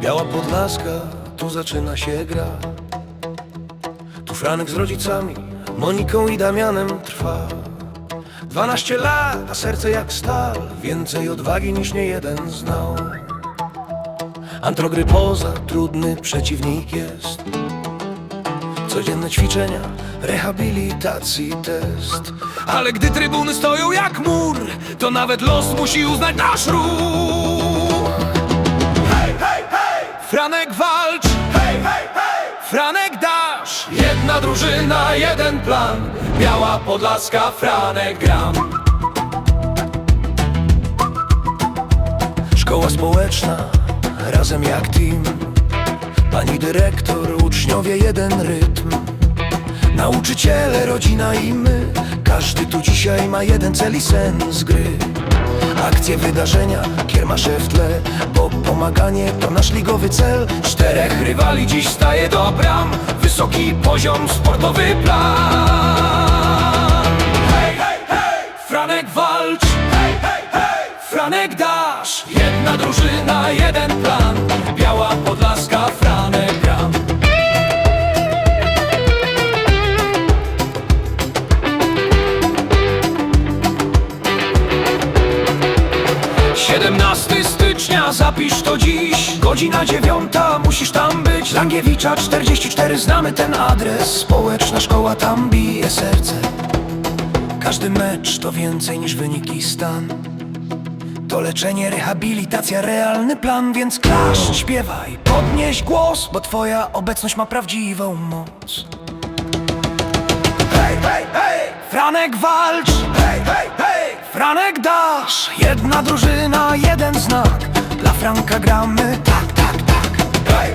Biała Podlaska, tu zaczyna się gra. Tu Franek z rodzicami, Moniką i Damianem trwa. Dwanaście lat, a serce jak stal Więcej odwagi niż nie jeden znał. Antrogrypoza, trudny przeciwnik jest Codzienne ćwiczenia, rehabilitacji test Ale gdy trybuny stoją jak mur To nawet los musi uznać nasz ruch Hej, hej, hej! Franek walcz! Hej, hej, hej! Franek dasz! Jedna drużyna, jeden plan Biała Podlaska, Franek gram Szkoła społeczna, razem jak team Pani dyrektor, uczniowie, jeden rytm Nauczyciele, rodzina i my Każdy tu dzisiaj ma jeden cel i sens gry Akcje, wydarzenia, kiermasze w tle Bo pomaganie to nasz ligowy cel Czterech rywali dziś staje do bram Wysoki poziom, sportowy plan Hej, hej, hej! Franek walcz! Hej, hej, hej! Franek dasz! Jedna drużyna, jeden plan 17 stycznia, zapisz to dziś Godzina dziewiąta, musisz tam być Langiewicza 44, znamy ten adres Społeczna szkoła tam bije serce Każdy mecz to więcej niż wyniki stan To leczenie, rehabilitacja, realny plan Więc klasz, śpiewaj, podnieś głos Bo twoja obecność ma prawdziwą moc Hej, hej, hej! Franek walcz! Hej, hej, hej! Franek dasz! Jedna drużyna, jeden znak Dla Franka gramy tak, tak, tak hej,